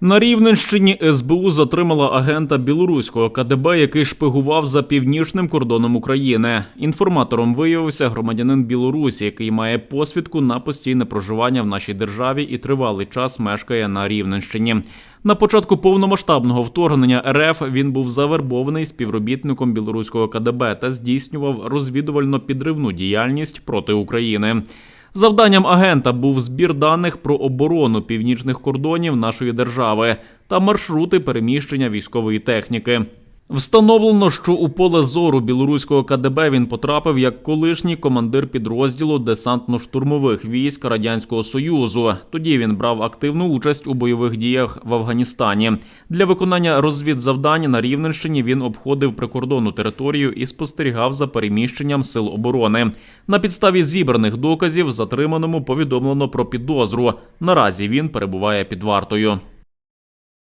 На Рівненщині СБУ затримала агента білоруського КДБ, який шпигував за північним кордоном України. Інформатором виявився громадянин Білорусі, який має посвідку на постійне проживання в нашій державі і тривалий час мешкає на Рівненщині. На початку повномасштабного вторгнення РФ він був завербований співробітником білоруського КДБ та здійснював розвідувально-підривну діяльність проти України. Завданням агента був збір даних про оборону північних кордонів нашої держави та маршрути переміщення військової техніки. Встановлено, що у поле зору білоруського КДБ він потрапив як колишній командир підрозділу десантно-штурмових військ Радянського Союзу. Тоді він брав активну участь у бойових діях в Афганістані. Для виконання розвідзавдань на Рівненщині він обходив прикордонну територію і спостерігав за переміщенням сил оборони. На підставі зібраних доказів затриманому повідомлено про підозру. Наразі він перебуває під вартою.